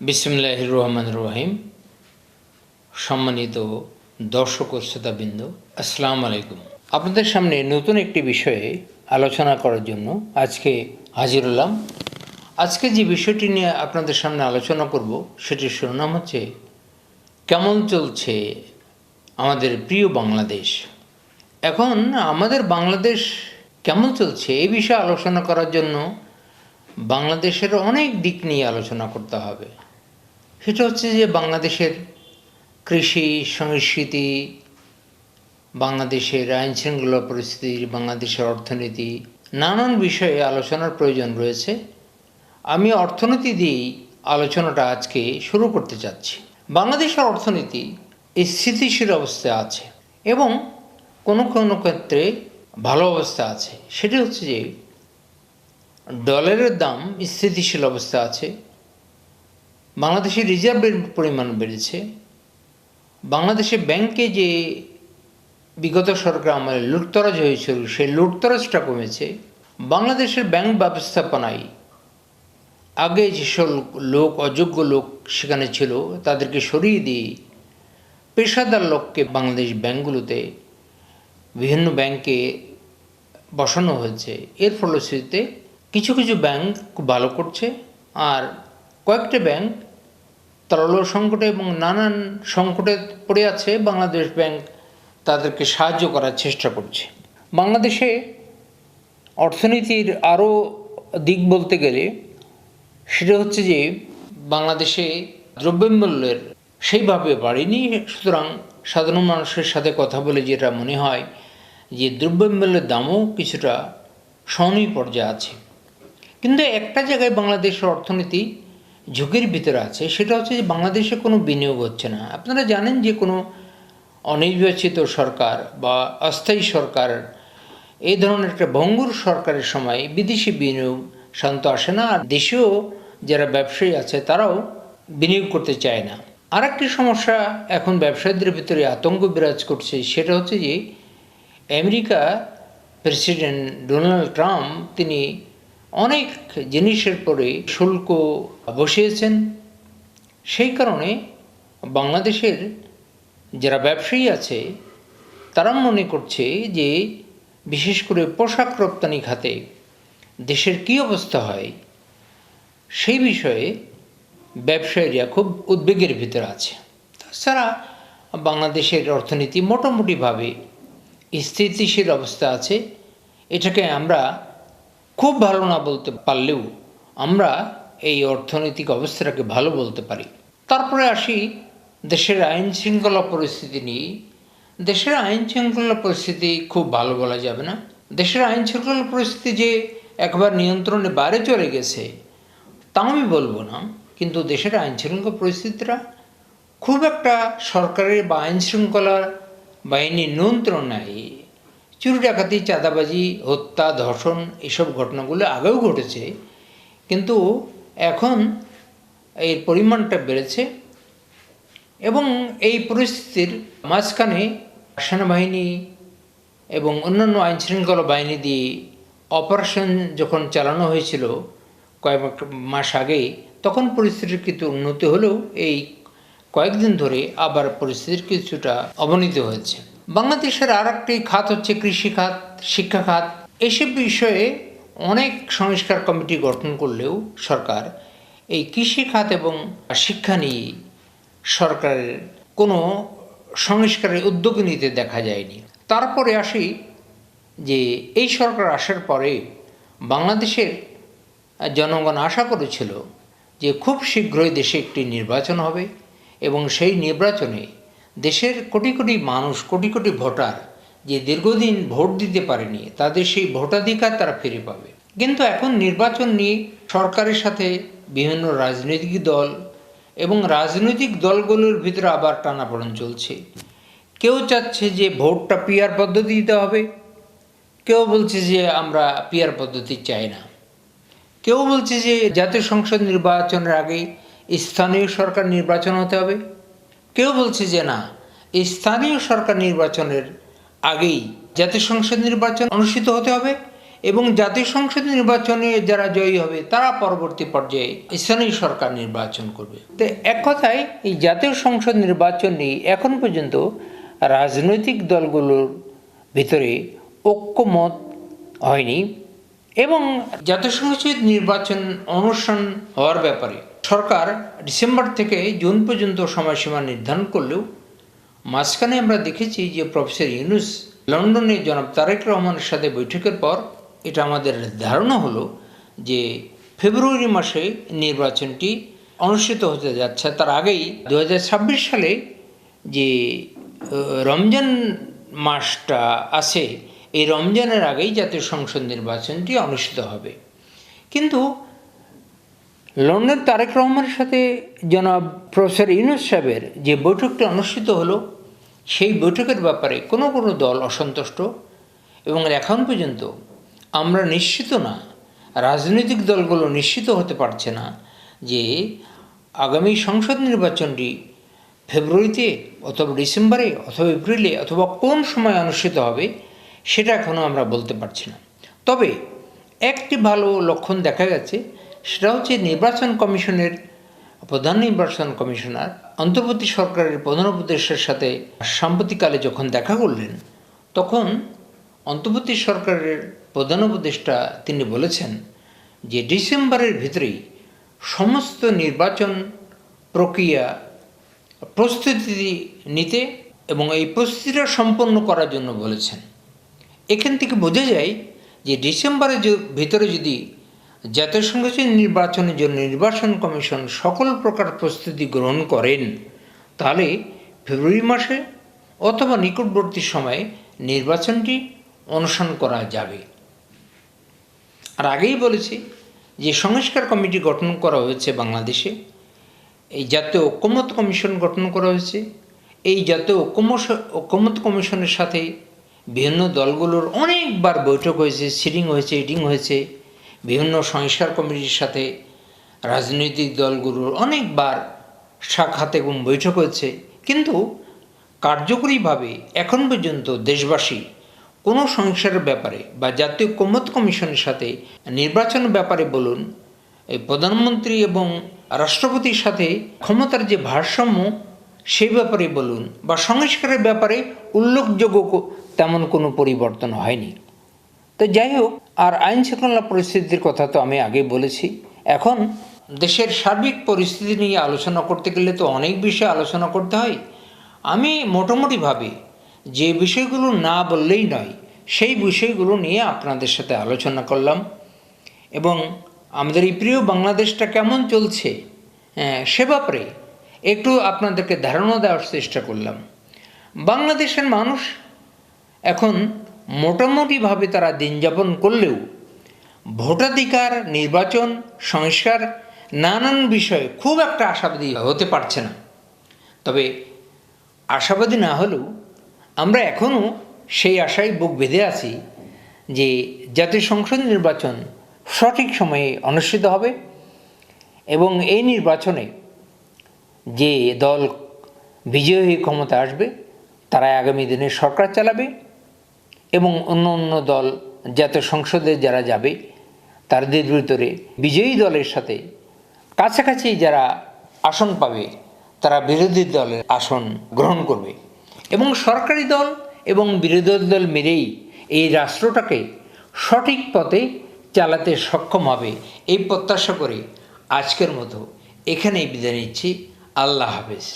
বিসমুল্লাহ রহমান রহিম। সম্মানিত দর্শক ও শ্রোতাবৃন্দ, আসসালামু আলাইকুম। আপনাদের সামনে নতুন একটি বিষয়ে আলোচনা করার জন্য আজকে হাজির হলাম। আজকে যে বিষয়টি নিয়ে আপনাদের সামনে আলোচনা করব, সেটির শিরোনাম হচ্ছে, কেমন চলছে আমাদের প্রিয় বাংলাদেশ? এখন আমাদের বাংলাদেশ কেমন চলছে এই বিষয়ে আলোচনা করার জন্য বাংলাদেশের অনেক দিক নিয়ে আলোচনা করতে হবে। সেটা হচ্ছে যে বাংলাদেশের কৃষি, সংস্কৃতি, বাংলাদেশের আইন শৃঙ্খলা পরিস্থিতি, বাংলাদেশের অর্থনীতি, নানান বিষয়ে আলোচনার প্রয়োজন রয়েছে। আমি অর্থনীতি দিয়েই আলোচনাটা আজকে শুরু করতে চাচ্ছি। বাংলাদেশের অর্থনীতি স্থিতিশীল অবস্থায় আছে এবং কোনো কোনো ক্ষেত্রে ভালো অবস্থা আছে। সেটি হচ্ছে যে ডলারের দাম স্থিতিশীল অবস্থা আছে। বাংলাদেশের রিজার্ভের পরিমাণ বেড়েছে। বাংলাদেশে ব্যাংকে যে বিগত সরকার আমাদের লুটতরাজ হয়েছিল, সেই লুটতরাজটা কমেছে। বাংলাদেশের ব্যাংক ব্যবস্থাপনায় আগে যেসব লোক, অযোগ্য লোক সেখানে ছিল, তাদেরকে সরিয়ে দিয়ে পেশাদার লোককে বাংলাদেশ ব্যাংকগুলোতে বিভিন্ন ব্যাংকে বসানো হয়েছে। এর ফলশ্রুতিতে কিছু কিছু ব্যাংক খুব ভালো করছে, আর কয়েকটা ব্যাংক তরল সংকটে এবং নানান সংকটে পড়ে আছে, বাংলাদেশ ব্যাংক তাদেরকে সাহায্য করার চেষ্টা করছে। বাংলাদেশে অর্থনীতির আরও দিক বলতে গেলে, সেটা হচ্ছে যে বাংলাদেশে দ্রব্যমূল্যের সেইভাবে বাড়েনি। সুতরাং সাধারণ মানুষের সাথে কথা বলে যেটা মনে হয় যে দ্রব্যমূল্যের দামও কিছুটা সহনীয় পর্যায়ে আছে। কিন্তু একটা জায়গায় বাংলাদেশের অর্থনীতি ঝুঁকির ভিতরে আছে, সেটা হচ্ছে যে বাংলাদেশে কোনো বিনিয়োগ হচ্ছে না। আপনারা জানেন যে কোনো অনির্বাচিত সরকার বা অস্থায়ী সরকার এই ধরনের একটা ভঙ্গুর সরকারের সময় বিদেশি বিনিয়োগ শান্ত আসে না, আর দেশেও যারা ব্যবসায়ী আছে তারাও বিনিয়োগ করতে চায় না। আর একটি সমস্যা এখন ব্যবসায়ীদের ভিতরে আতঙ্ক বিরাজ করছে, সেটা হচ্ছে যে আমেরিকা প্রেসিডেন্ট ডোনাল্ড ট্রাম্প, তিনি অনেক জিনিসের পরে শুল্ক বসিয়েছেন। সেই কারণে বাংলাদেশের যারা ব্যবসায়ী আছে, তারা মনে করছে যে বিশেষ করে পোশাক রপ্তানি খাতে দেশের কী অবস্থা হয়, সেই বিষয়ে ব্যবসায়ীরা খুব উদ্বেগের ভিতরে আছে। তাছাড়া বাংলাদেশের অর্থনীতি মোটামুটিভাবে স্থিতিশীল অবস্থা আছে। এটাকে আমরা খুব ভালো না বলতে পারলেও আমরা এই অর্থনৈতিক অবস্থাটাকে ভালো বলতে পারি। তারপরে আসি দেশের আইন শৃঙ্খলা পরিস্থিতি নিয়ে দেশের আইন শৃঙ্খলা পরিস্থিতি খুব ভালো বলা যাবে না। দেশের আইন শৃঙ্খলা পরিস্থিতি যে একবার নিয়ন্ত্রণে বাইরে চলে গেছে, তা আমি বলব না। কিন্তু দেশের আইন শৃঙ্খলা পরিস্থিতিটা খুব একটা সরকারের বা আইন শৃঙ্খলা বাহিনীর নিয়ন্ত্রণ নাই। চুরি ডাকাতি চাঁদাবাজি, হত্যা, ধর্ষণ এসব ঘটনাগুলো আগেও ঘটেছে। কিন্তু এখন এর পরিমাণটা বেড়েছে এবং এই পরিস্থিতির মাঝখানে সেনাবাহিনী এবং অন্যান্য আইন শৃঙ্খলা বাহিনী দিয়ে অপারেশন যখন চালানো হয়েছিল কয়েক মাস আগে, তখন পরিস্থিতির কিন্তু উন্নতি হলেও এই কয়েকদিন ধরে আবার পরিস্থিতির কিছুটা অবনীত হয়েছে। বাংলাদেশের আর একটি খাত হচ্ছে কৃষি খাত, শিক্ষা খাত। এসব বিষয়ে অনেক সংস্কার কমিটি গঠন করলেও সরকার এই কৃষি খাত এবং শিক্ষা নিয়ে সরকারের কোনো সংস্কারের উদ্যোগ নিতে দেখা যায়নি। তারপরে আসি যে এই সরকার আসার পরে বাংলাদেশের জনগণ আশা করেছিল যে খুব শীঘ্রই দেশে একটি নির্বাচন হবে এবং সেই নির্বাচনে দেশের কোটি কোটি মানুষ, কোটি কোটি ভোটার যে দীর্ঘদিন ভোট দিতে পারেনি, তাদের সেই ভোটাধিকার তারা ফিরে পাবে। কিন্তু এখন নির্বাচন নিয়ে সরকারের সাথে বিভিন্ন রাজনৈতিক দল এবং রাজনৈতিক দলগুলোর ভিতরে আবার টানাপড়ন চলছে। কেউ চাচ্ছে যে ভোটটা পিয়ার পদ্ধতি দিতে হবে, কেউ বলছে যে আমরা পিয়ার পদ্ধতি চাই না। কেউ বলছে যে জাতীয় সংসদ নির্বাচনের আগে স্থানীয় সরকার নির্বাচন হতে হবে। কেউ বলছে যে না, এই স্থানীয় সরকার নির্বাচনের আগেই জাতীয় সংসদ নির্বাচন অনুষ্ঠিত হতে হবে এবং জাতীয় সংসদ নির্বাচনে যারা জয়ী হবে, তারা পরবর্তী পর্যায়ে স্থানীয় সরকার নির্বাচন করবে। তো এক কথায়, এই জাতীয় সংসদ নির্বাচন নিয়ে এখন পর্যন্ত রাজনৈতিক দলগুলোর ভিতরে ঐক্যমত হয়নি এবং জাতীয় সংসদ নির্বাচন অনুষ্ঠান হওয়ার ব্যাপারে সরকার ডিসেম্বর থেকে জুন পর্যন্ত সময়সীমা নির্ধারণ করলেও মাঝখানে আমরা দেখেছি যে প্রফেসর ইউনুস লন্ডনে জনাব তারেক রহমানের সাথে বৈঠকের পর এটা আমাদের ধারণা হলো যে ফেব্রুয়ারি মাসে নির্বাচনটি অনুষ্ঠিত হতে যাচ্ছে। তার আগেই দু হাজার ছাব্বিশ সালে যে রমজান মাসটা আছে, এই রমজানের আগেই জাতীয় সংসদ নির্বাচনটি অনুষ্ঠিত হবে। কিন্তু লন্ডন তারেক রহমানের সাথে জনাব প্রফেসর ইউনুস সাহেবের যে বৈঠকটি অনুষ্ঠিত হলো, সেই বৈঠকের ব্যাপারে কোনো কোনো দল অসন্তুষ্ট এবং এখন পর্যন্ত আমরা নিশ্চিত না, রাজনৈতিক দলগুলো নিশ্চিত হতে পারছে না যে আগামী সংসদ নির্বাচনটি ফেব্রুয়ারিতে অথবা ডিসেম্বরে অথবা এপ্রিলে অথবা কোন সময় অনুষ্ঠিত হবে, সেটা এখনও আমরা বলতে পারছি না। তবে একটি ভালো লক্ষণ দেখা গেছে সেটা হচ্ছে নির্বাচন কমিশনের, প্রধান নির্বাচন কমিশনার, অন্তর্বর্তী সরকারের প্রধান উপদেষ্টার সাথে সাম্প্রতিককালে যখন দেখা করলেন, তখন অন্তর্বর্তী সরকারের প্রধান উপদেষ্টা তিনি বলেছেন যে ডিসেম্বরের ভিতরেই সমস্ত নির্বাচন প্রক্রিয়া প্রস্তুতি নিতে এবং এই প্রস্তুতিটা সম্পন্ন করার জন্য বলেছেন। এখান থেকে বোঝা যায় যে ডিসেম্বরের ভিতরে যদি জাতীয় নির্বাচনের জন্য নির্বাচন কমিশন সকল প্রকার প্রস্তুতি গ্রহণ করেন, তাহলে ফেব্রুয়ারি মাসে অথবা নিকটবর্তী সময়ে নির্বাচনটি অনুসরণ করা যাবে। আর আগেই বলেছি যে সংস্কার কমিটি গঠন করা হয়েছে বাংলাদেশে, এই জাতীয় ঐক্যমত কমিশন গঠন করা হয়েছে, এই জাতীয় ঐক্যমস, ঐক্যমত কমিশনের সাথে বিভিন্ন দলগুলোর অনেকবার বৈঠক হয়েছে, সিটিং হয়েছে ইটিং হয়েছে বিভিন্ন সংস্কার কমিটির সাথে রাজনৈতিক দলগুলোর অনেকবার সাক্ষাৎ এবং বৈঠক হয়েছে। কিন্তু কার্যকরীভাবে এখন পর্যন্ত দেশবাসী কোনো সংস্কারের ব্যাপারে বা জাতীয় ঐক্যমত কমিশনের সাথে নির্বাচনের ব্যাপারে বলুন, এই প্রধানমন্ত্রী এবং রাষ্ট্রপতির সাথে ক্ষমতার যে ভারসাম্য, সেই ব্যাপারে বলুন বা সংস্কারের ব্যাপারে উল্লেখযোগ্য তেমন কোনো পরিবর্তন হয়নি। তো যাই হোক আর আইন শৃঙ্খলা পরিস্থিতির কথা তো আমি আগেই বলেছি। এখন দেশের সার্বিক পরিস্থিতি নিয়ে আলোচনা করতে গেলে তো অনেক বিষয়ে আলোচনা করতে হয়। আমি মোটামুটিভাবে যে বিষয়গুলো না বললেই নয় সেই বিষয়গুলো নিয়ে আপনাদের সাথে আলোচনা করলাম। এবং আমাদের এই প্রিয় বাংলাদেশটা কেমন চলছে হ্যাঁ, সে ব্যাপারে একটু আপনাদেরকে ধারণা দেওয়ার চেষ্টা করলাম। বাংলাদেশের মানুষ এখন মোটামুটিভাবে তারা দিন যাপন করলেও ভোটাধিকার, নির্বাচন, সংস্কার, নানান বিষয়ে খুব একটা আশাবাদী হতে পারছে না। তবে আশাবাদী না হলেও আমরা এখনও সেই আশায় বুক বেঁধে আছি যে জাতীয় সংসদ নির্বাচন সঠিক সময়ে অনুষ্ঠিত হবে এবং এই নির্বাচনে যে দল বিজয়ী ক্ষমতা আসবে তারা আগামী দিনে সরকার চালাবে। এবং অন্য অন্য দল জাতীয় সংসদে যারা যাবে, তাদের ভিতরে বিজয়ী দলের সাথে কাছাকাছি যারা আসন পাবে, তারা বিরোধী দলের আসন গ্রহণ করবে। এবং সরকারি দল এবং বিরোধী দল মিলেই এই রাষ্ট্রটাকে সঠিক পথে চালাতে সক্ষম হবে, এই প্রত্যাশা করে আজকের মতো এখানেই বিদায় নিচ্ছি। আল্লাহ হাফেজ।